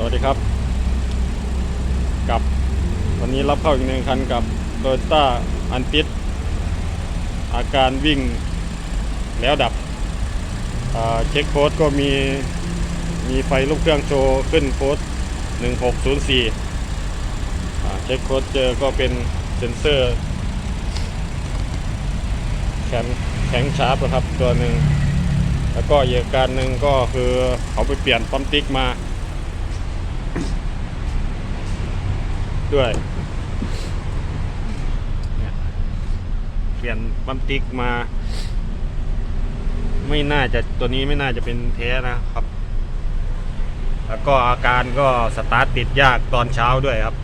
สวัสดีครับ กับวันนี้รับเข้าอีกหนึ่งคันกับ t o y ต้าอันติสอาการวิ่งแล้วดับเช็คโค้ดก็มีมีไฟลูกเครื่องโชว์ขึ้นโค้ด 1604อ่เช็คโค้ดเจอก็เป็นเซนเซอร์แข็งแข็งชาร์ปนะครับตัวหนึ่งแล้วก็อีกการหนึ่งก็คือเขาไปเปลี่ยนปั๊มติ๊กมา ด้วยเปลี่ยนปั๊มติ๊กมา ไม่น่าจะตัวนี้ไม่น่าจะเป็นแท้นะครับ แล้วก็อาการก็สตาร์ทติดยากตอนเช้าด้วยครับ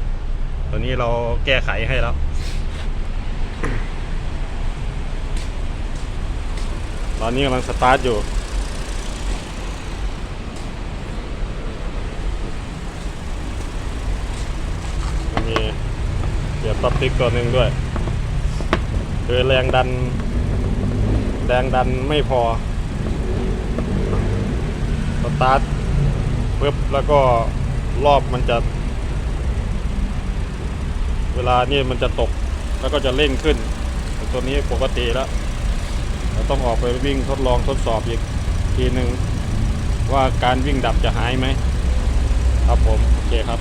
ตัวนี้เราแก้ไขให้แล้ว ตอนนี้กำลังสตาร์ทอยู่ มี เสียบปั๊บติ๊กตัวหนึ่งด้วยคือแรงดัน แรงดันไม่พอสตาร์ทปึ๊บแล้วก็รอบมันจะ เวลานี่มันจะตกแล้วก็จะเร่งขึ้นต่ตัวนี้ปกติแล้วเราต้องออกไปวิ่งทดลองทดสอบอีกทีหนึ่งว่าการวิ่งดับจะหายไหม ครับผม โอเคครับ